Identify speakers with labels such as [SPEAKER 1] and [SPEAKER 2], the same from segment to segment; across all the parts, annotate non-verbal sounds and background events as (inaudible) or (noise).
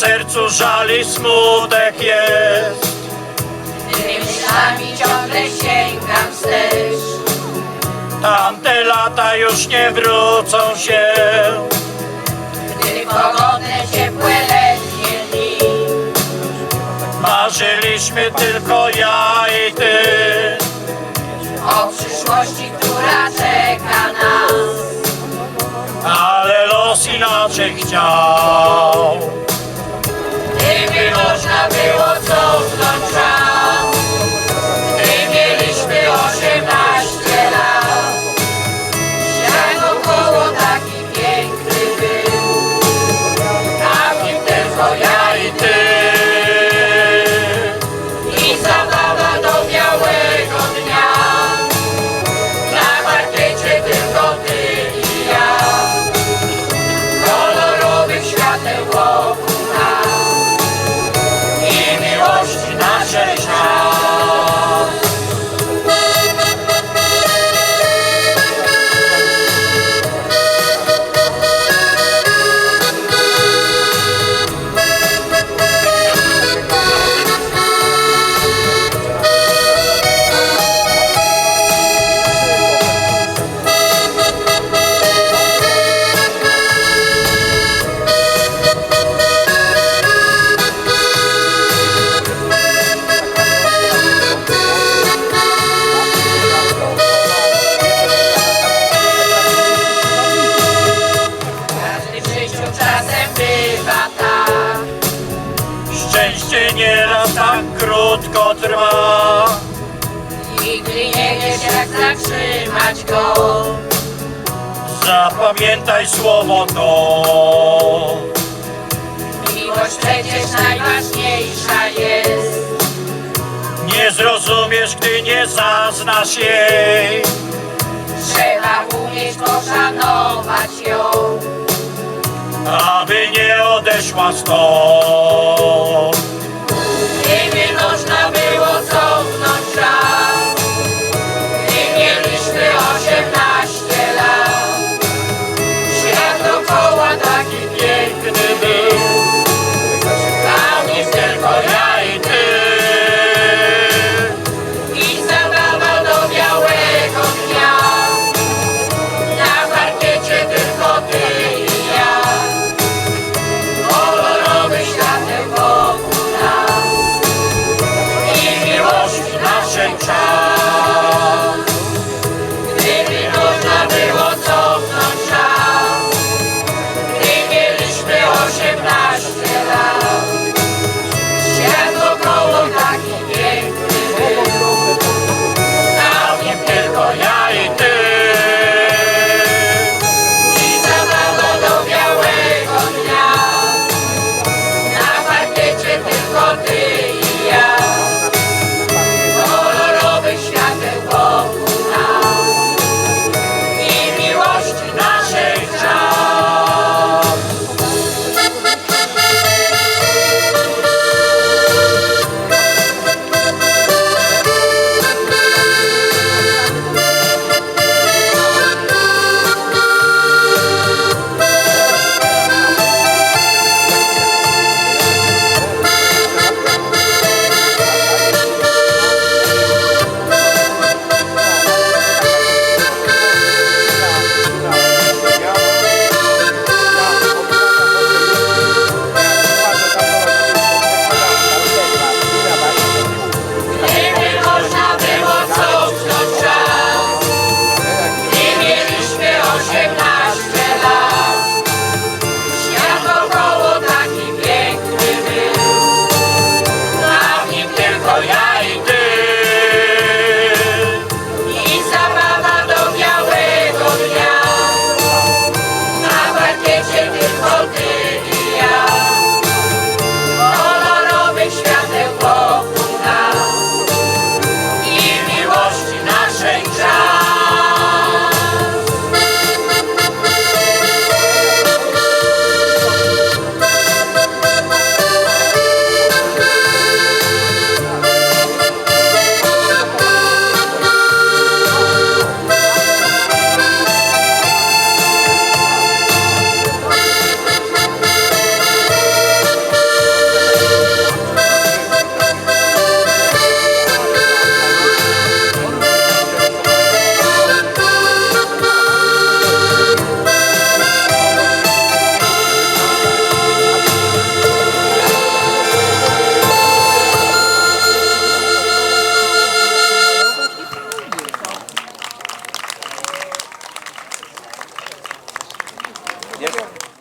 [SPEAKER 1] sercu żal i smutek jest.
[SPEAKER 2] Gdy myślami ciągle sięgam wstecz
[SPEAKER 1] Tamte lata już nie wrócą się.
[SPEAKER 2] Gdy pogodne, ciepłe letnie dni
[SPEAKER 1] Marzyliśmy tylko ja i ty.
[SPEAKER 2] O przyszłości, która czeka nas
[SPEAKER 1] Ale los inaczej chciał.
[SPEAKER 2] Gdyby można było cofnąć czas
[SPEAKER 1] Zapamiętaj słowo to.
[SPEAKER 2] Miłość przecież najważniejsza jest
[SPEAKER 1] Nie zrozumiesz, gdy nie zaznasz jej.
[SPEAKER 2] Trzeba umieć poszanować ją
[SPEAKER 1] aby nie odeszła stąd.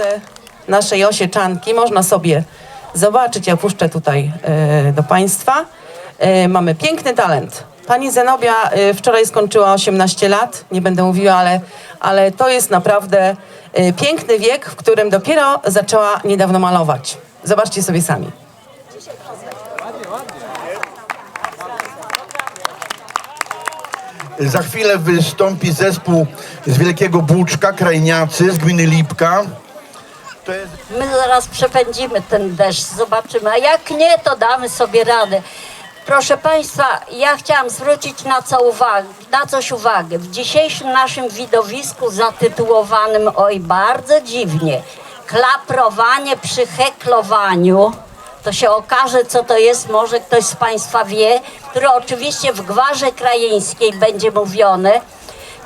[SPEAKER 3] Te naszej osieczanki. Można sobie zobaczyć, ja puszczę tutaj e, do Państwa. E, mamy piękny talent. Pani Zenobia e, wczoraj skończyła 18 lat, nie będę mówiła, ale, ale to jest naprawdę piękny wiek, w którym dopiero zaczęła niedawno malować. Zobaczcie sobie sami.
[SPEAKER 4] Za chwilę wystąpi zespół z Wielkiego Buczka, Krajniacy z gminy Lipka.
[SPEAKER 5] My zaraz przepędzimy ten deszcz, zobaczymy. A jak nie, to damy sobie radę. Proszę Państwa, ja chciałam zwrócić na, co uwagę, na coś uwagę. W dzisiejszym naszym widowisku zatytułowanym, oj bardzo dziwnie, klaprowanie przy heklowaniu, to się okaże, co to jest, może ktoś z Państwa wie, które oczywiście w gwarze krajeńskiej będzie mówione.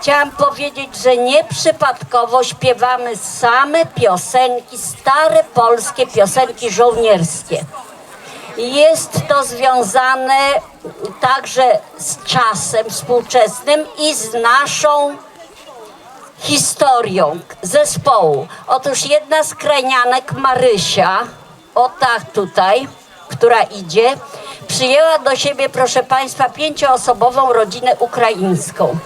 [SPEAKER 5] Chciałam powiedzieć, że nieprzypadkowo śpiewamy same piosenki, stare polskie piosenki żołnierskie. Jest to związane także z czasem współczesnym i z naszą historią zespołu. Otóż jedna z krajnianek, Marysia, o tak tutaj, która idzie, przyjęła do siebie, proszę Państwa, pięcioosobową rodzinę ukraińską.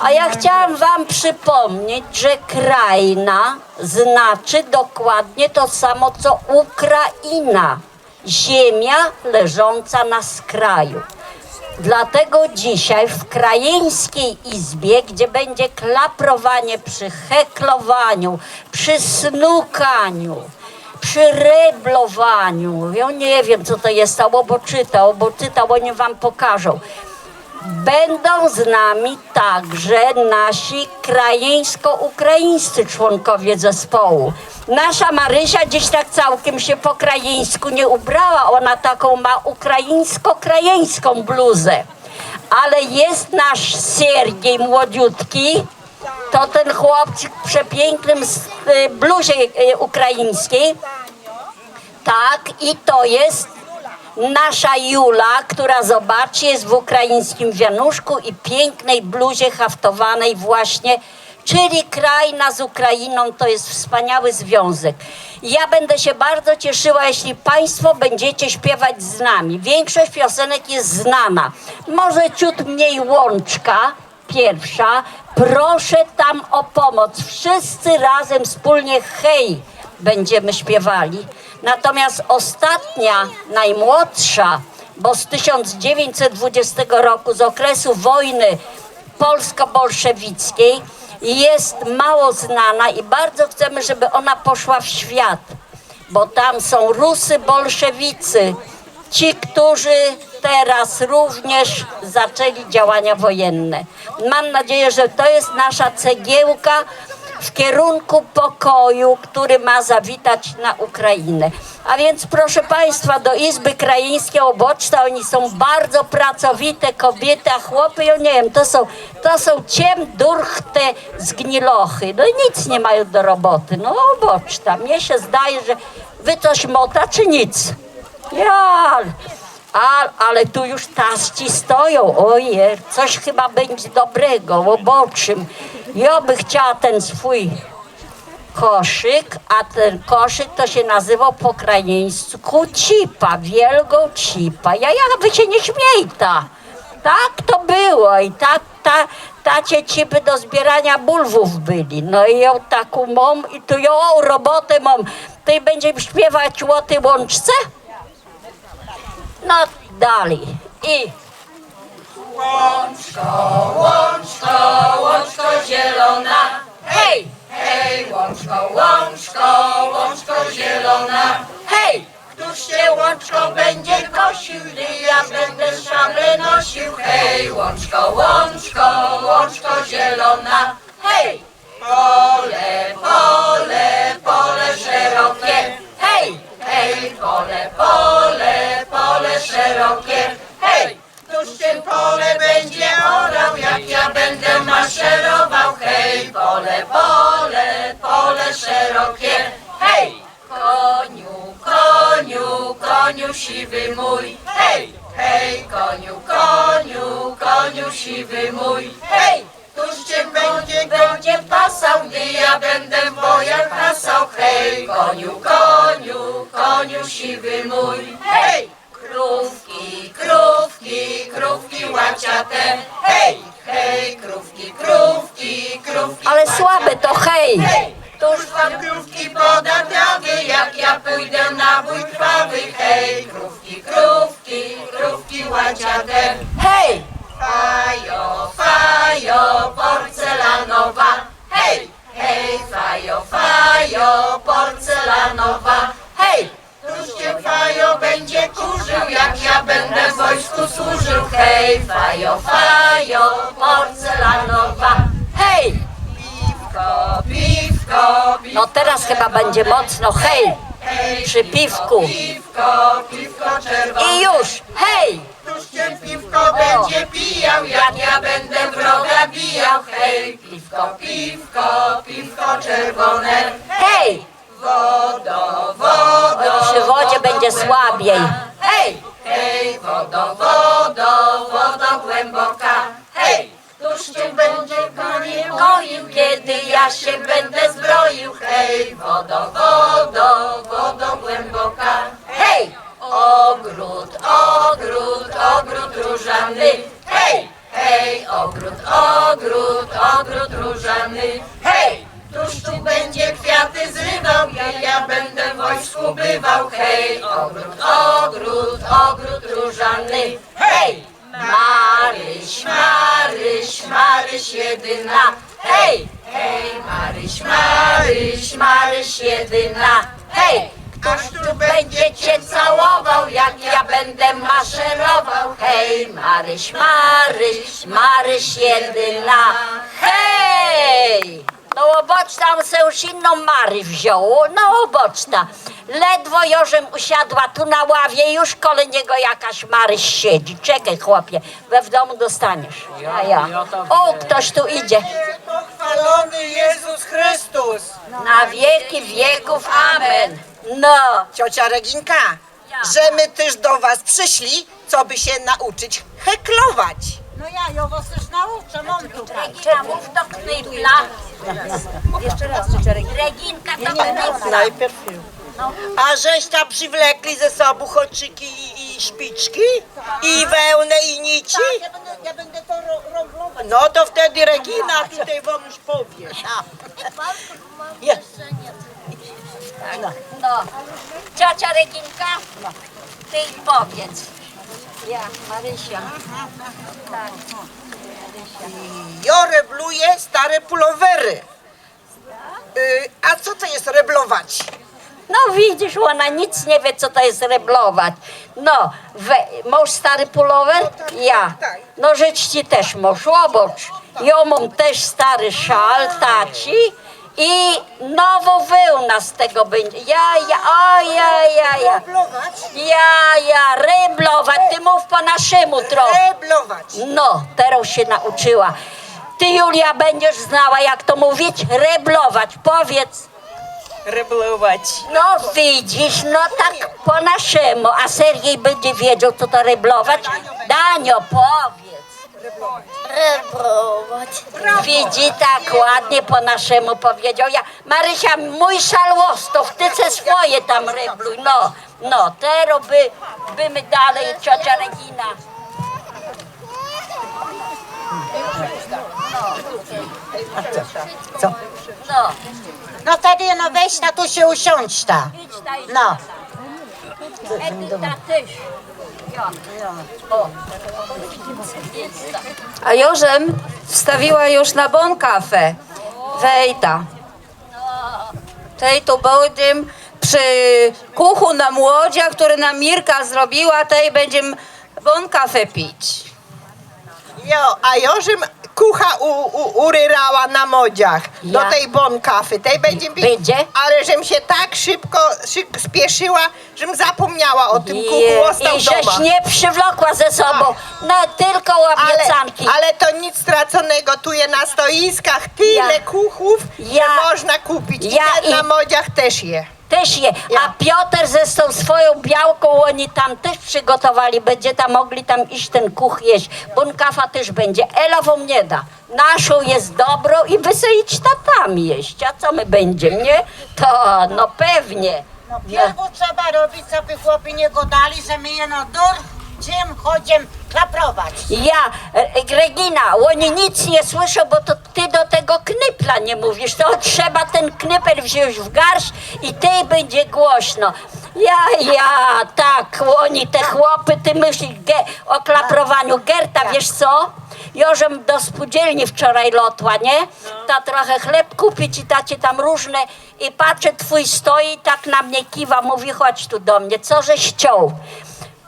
[SPEAKER 5] A ja chciałam Wam przypomnieć, że krajna znaczy dokładnie to samo, co Ukraina. Ziemia leżąca na skraju. Dlatego dzisiaj w Krajeńskiej Izbie, gdzie będzie klaprowanie przy heklowaniu, przy snukaniu, przy reblowaniu, ja nie wiem co to jest, czytał, bo czytał, oni wam pokażą. Będą z nami także nasi krajeńsko-ukraińscy członkowie zespołu. Nasza Marysia gdzieś tak całkiem się po krajeńsku nie ubrała, ona taką ma ukraińsko-krajeńską bluzę. Ale jest nasz Siergiej młodziutki, to ten chłopczyk w przepięknym y, bluzie y, ukraińskiej. Tak, i to jest nasza Jula, która zobaczcie, jest w ukraińskim wianuszku i pięknej bluzie haftowanej właśnie, czyli krajna z Ukrainą, to jest wspaniały związek. Ja będę się bardzo cieszyła, jeśli Państwo będziecie śpiewać z nami. Większość piosenek jest znana. Może ciut mniej łączka, pierwsza. Proszę tam o pomoc. Wszyscy razem wspólnie hej będziemy śpiewali. Natomiast ostatnia, najmłodsza, bo z 1920 roku, z okresu wojny polsko-bolszewickiej, jest mało znana i bardzo chcemy, żeby ona poszła w świat, bo tam są Rusy bolszewicy, ci, którzy teraz również zaczęli działania wojenne. Mam nadzieję, że to jest nasza cegiełka w kierunku pokoju, który ma zawitać na Ukrainę. A więc proszę Państwa, do Izby Krajeńskiej Oboczta, oni są bardzo pracowite kobiety, a chłopy, ja nie wiem, to są, to są ciem durchte zgnilochy. No i nic nie mają do roboty. No Oboczta, mnie się zdaje, że wy coś mota czy nic? Ja, a, ale tu już taści stoją. Ojej, coś chyba będzie dobrego, oboczym. Ja by chciała ten swój koszyk, a ten koszyk to się nazywał po krajeńsku cipa, wielgo cipa. Ja, ja wy się nie śmiejta. Tak to było i tak ta, tacie cipy do zbierania bulwów byli. No i ją taką mam i tu ją robotę mam. Ty będziemy śpiewać tej łączce? No dalej. I
[SPEAKER 2] Łączko zielona, hej, hej, łączko, łączko, łączko zielona.
[SPEAKER 5] hej!
[SPEAKER 2] Któż cię łączko będzie kosił, gdy ja będę szable nosił? Hej, łączko, łączko, łączko zielona. Hej, pole, pole, pole szerokie. Hej, hej, pole, pole, pole szerokie. Któż tym pole będzie orał, jak ja będę maszerował? Hej, pole, pole, pole szerokie. Hej, koniu, koniu, koniu siwy łaciate. Hej! Fajo, fajo, porcelanowa. Hej, hej, fajo, fajo, porcelanowa.
[SPEAKER 5] Hej!
[SPEAKER 2] Któż cię fajo będzie kurzył, jak ja będę w wojsku służył? Hej, fajo, fajo, porcelanowa.
[SPEAKER 5] Hej!
[SPEAKER 2] Piwko, piwko, piwko.
[SPEAKER 5] No teraz chyba będzie mocno hej! Przy piwku.
[SPEAKER 2] Piwko, piwko czerwone.
[SPEAKER 5] I już! Hej!
[SPEAKER 2] Cię piwko będzie pijał, jak ja będę wroga bijał? Hej, piwko, piwko, piwko czerwone.
[SPEAKER 5] Hej!
[SPEAKER 2] Wodo, wodo,
[SPEAKER 5] Przy wodzie będzie słabiej.
[SPEAKER 2] hej, hej, wodo, wodo, wodo głęboka. Hej, któż cię będzie goił, kiedy ja się będę zbroił? Hej, wodo, wodo, wodo głęboka. Hej, ogród, ogród, ogród różany. Hej, hej, ogród, ogród, ogród różany. Hej, Któż tu będzie kwiaty zrywał, ja, ja będę w wojsku bywał. Hej, ogród, ogród, ogród różany. Hej, Maryś, Maryś, Maryś jedyna. Hej, hej, Maryś, Maryś, Maryś jedyna. Będzie cię całował, jak ja będę maszerował? Hej, Maryś, Maryś, Maryś jedyna.
[SPEAKER 5] Hej! No oboczna on se już inną Mary wziął, no oboczna. Ledwo Jorzem usiadła tu na ławie, już koło niego jakaś Maryś siedzi. Czekaj chłopie, we w domu dostaniesz. A ja. O, ktoś tu idzie.
[SPEAKER 6] Pochwalony Jezus Chrystus!
[SPEAKER 5] Na wieki wieków, amen. No,
[SPEAKER 6] Ciocia Reginka, że my też do was przyszli, co by się nauczyć heklować.
[SPEAKER 7] No ja, ja was też nauczę, mam tu.
[SPEAKER 5] Regina, mów do knybla. Jeszcze raz, Reginka do knybla.
[SPEAKER 6] Najpierw A żeście przywlekli ze sobą choczyki i, i szpiczki? I wełnę i nici?
[SPEAKER 7] Ja będę, ja będę to ro, roblować.
[SPEAKER 6] No to wtedy Regina tutaj wam już powie. Jest.
[SPEAKER 5] No. Ciocia Reginka, ty im powiedz. Ja, Marysia. Tak.
[SPEAKER 6] Ja rebluję stare pulowery. Y, a co to jest reblować?
[SPEAKER 5] No widzisz, ona nic nie wie, co to jest reblować. No, we, masz stary pulower? Ja.
[SPEAKER 6] Tak.
[SPEAKER 5] No rzecz ci też masz, obocz. Ja mam też stary szal, taci. I nowo wełna z tego będzie. Ja, ja, o, ja, ja, ja.
[SPEAKER 7] Roblować?
[SPEAKER 5] Ja, ja, reblować. Ty mów po naszemu trochę.
[SPEAKER 6] Reblować.
[SPEAKER 5] No, teraz się nauczyła. Ty, Julia, będziesz znała, jak to mówić? Reblować. Powiedz.
[SPEAKER 6] Reblować.
[SPEAKER 5] No widzisz, no tak po naszemu. A Sergiej będzie wiedział, co to reblować? Danio, powiedz.
[SPEAKER 2] Rebrować.
[SPEAKER 5] Widzi, tak ładnie po naszemu powiedział. Ja, Marysia, mój szalłostow, ty se swoje tam rebluj. No, no, teraz by, bymy dalej, ciocia Regina.
[SPEAKER 3] Co?
[SPEAKER 5] No,
[SPEAKER 7] No wtedy no weź na tu się usiądź ta.
[SPEAKER 5] idź.
[SPEAKER 7] No.
[SPEAKER 5] Edyta, tyś.
[SPEAKER 8] A Jorzem wstawiła już na bon kafę. Wejta. Tej tu będziemy przy kuchu na młodzia, który nam Mirka zrobiła, tej będziemy bon kafę pić.
[SPEAKER 6] Jo, a Jorzym kucha u, u, uryrała na modziach do
[SPEAKER 5] Ja?
[SPEAKER 6] tej bon kafy. Tej będzie.
[SPEAKER 5] Będzie?
[SPEAKER 6] Ale żem się tak szybko szyk, spieszyła, żem zapomniała o tym kuchu, ostał
[SPEAKER 5] I żeś
[SPEAKER 6] doma.
[SPEAKER 5] nie przywlokła ze sobą. No tylko
[SPEAKER 6] Ale, ale to nic straconego, tu je na stoiskach tyle
[SPEAKER 5] Ja-
[SPEAKER 6] kuchów,
[SPEAKER 5] ja-
[SPEAKER 6] że można kupić. I
[SPEAKER 5] ja
[SPEAKER 6] ten
[SPEAKER 5] i-
[SPEAKER 6] na modziach też je.
[SPEAKER 5] Też je. A Piotr ze tą swoją białką, oni tam też przygotowali, będzie tam mogli tam iść ten kuch jeść. Bunkafa też będzie. Ela wam nie da. Naszą jest dobrą i wy se idź tam jeść. A co my będziemy, nie? To no pewnie.
[SPEAKER 7] No pierwu trzeba robić, co by chłopi nie godali, że my jeno dur, czym chodziem klaprować.
[SPEAKER 5] Ja, e, Regina, oni nic nie słyszą, bo to ty do tego knypla nie mówisz. To trzeba ten knypel wziąć w garść i tej będzie głośno. Ja, ja, tak, oni te chłopy, ty myślisz ge, o klaprowaniu. Gerta, wiesz co? Jożem do spółdzielni wczoraj lotła, nie? Ta trochę chleb kupić i tacie tam różne i patrzę, twój stoi i tak na mnie kiwa, mówi chodź tu do mnie, co żeś chciał?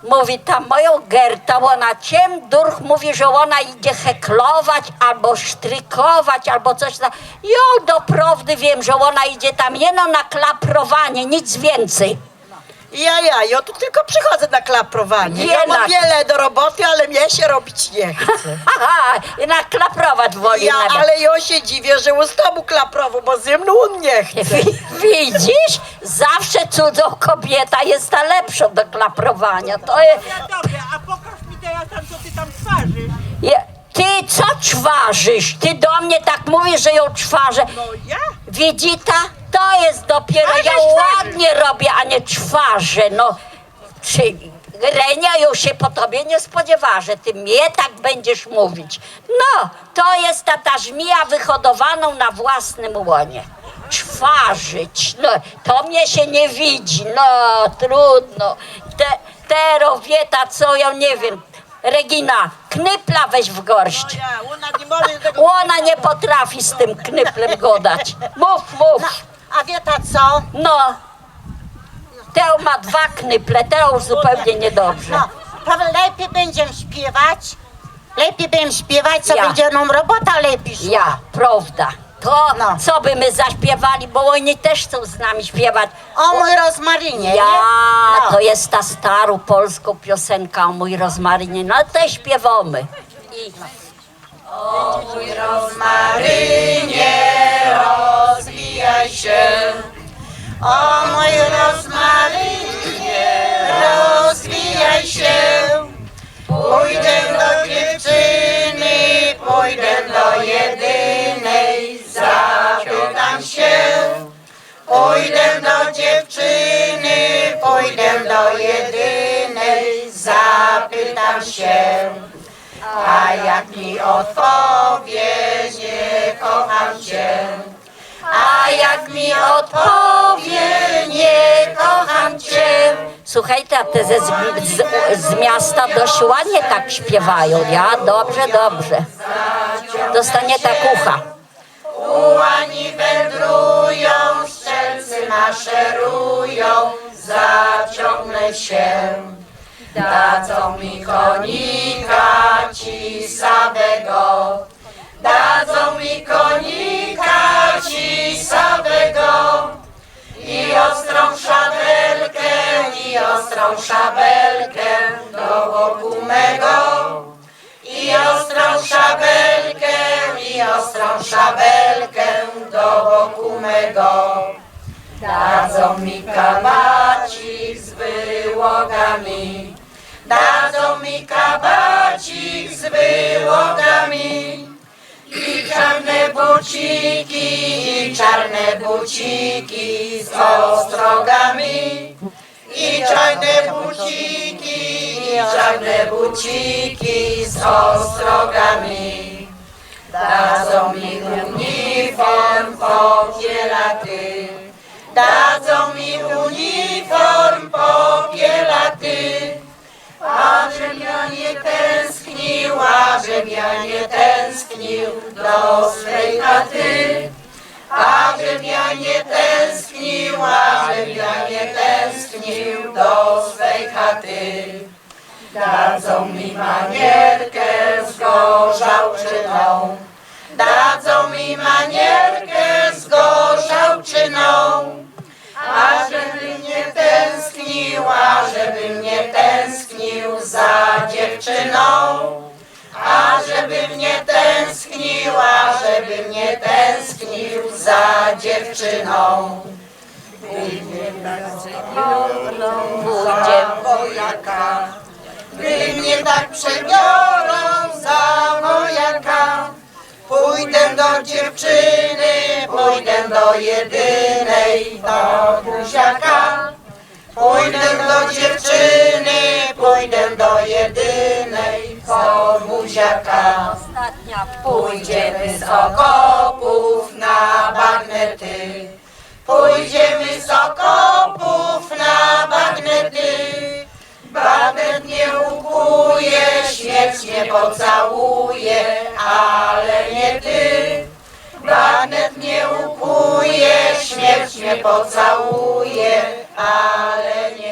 [SPEAKER 5] Mówi ta moją Gerta, ona ciem durch mówi, że ona idzie heklować albo sztrykować albo coś tam. Ja doprawdy wiem, że ona idzie tam jeno na klaprowanie, nic więcej.
[SPEAKER 6] Ja, ja, ja tu tylko przychodzę na klaprowanie. Ja
[SPEAKER 5] Jednak.
[SPEAKER 6] mam wiele do roboty, ale mnie się robić nie chce. (laughs)
[SPEAKER 5] Haha, i na klaprować woli.
[SPEAKER 6] Ja,
[SPEAKER 5] nawet.
[SPEAKER 6] ale ja się dziwię, że u tobą klaprowo, bo ze mną on nie chce.
[SPEAKER 5] Wi- Widzisz? Zawsze cudzą kobieta jest ta lepsza do klaprowania. To jest...
[SPEAKER 6] Dobra, a pokaż mi teraz tam, co ty tam twarzysz.
[SPEAKER 5] Je, ty co czwarzysz? Ty do mnie tak mówisz, że ją czwarzę.
[SPEAKER 6] No ja?
[SPEAKER 5] Widzita? To jest dopiero, ja ładnie robię, a nie czwarzę, no. Czy Renia już się po tobie nie spodziewa, że ty mnie tak będziesz mówić. No, to jest ta, ta żmija wyhodowaną na własnym łonie. Czwarzyć, no, to mnie się nie widzi, no, trudno. Te, te rowieta, co ja nie wiem. Regina, knypla weź w gorść.
[SPEAKER 6] Ona nie
[SPEAKER 5] potrafi z tym knyplem godać. Mów, mów.
[SPEAKER 7] A wie ta co?
[SPEAKER 5] No. Teo ma dwa knyple, Teo zupełnie niedobrze.
[SPEAKER 7] No, lepiej będziemy śpiewać, lepiej będziemy śpiewać, co
[SPEAKER 5] Ja.
[SPEAKER 7] będzie nam robota lepiej szła.
[SPEAKER 5] Ja, prawda. To,
[SPEAKER 7] No.
[SPEAKER 5] co by my zaśpiewali, bo oni też chcą z nami śpiewać.
[SPEAKER 7] O mój rozmarynie,
[SPEAKER 5] Ja,
[SPEAKER 7] nie? No.
[SPEAKER 5] to jest ta staru polską piosenka o mój rozmarynie. No to śpiewamy. I
[SPEAKER 2] Rozwijaj do jedynej, zapytam się. A jak mi odpowie, nie kocham cię. A jak mi odpowie, nie kocham cię.
[SPEAKER 5] Słuchaj, a te ze, z, z, z miasta dość ładnie tak śpiewają. Ja, dobrze, dobrze. Dostanie ta kucha.
[SPEAKER 2] Ułani wędrują, szczelcy maszerują, zaciągnę się. Dadzą mi konika cisawego, dadzą mi konika cisawego i ostrą szabelkę, i ostrą szabelkę do boku mego. I ostrą szabelkę, i ostrą szabelkę do boku mego. Dadzą mi z wyłogami, dadzą mi kabacik z wyłogami. I czarne buciki, i czarne buciki z ostrogami. I czarne buciki, i czarne buciki z ostrogami. Dadzą mi uniform popielaty. Dadzą mi uniform popielaty. Abym ja nie tęsknił, abym ja nie tęsknił do swej chaty. Abym ja nie tęsknił, abym ja nie tęsknił do swej chaty. Dadzą mi manierkę z gorzałczyną. Dadzą mi manierkę z Ażeby nie tęsknił, ażeby nie tęsknił za dziewczyną. Ażeby nie tęsknił, ażeby nie tęsknił za dziewczyną.
[SPEAKER 5] Pójdziemy
[SPEAKER 2] wojaka. Gdy mnie tak przebiorą za wojaka, pójdę do dziewczyny, jedynej, do buziaka. Pójdę do dziewczyny, pójdę do jedynej, do buziaka. Pójdziemy z okopów na bagnety. Pójdziemy z okopów na bagnety. Bagnet nie ukuje, śmierć nie pocałuje, ale nie ty. Bagnet nie ukuje, śmierć nie pocałuje, ale nie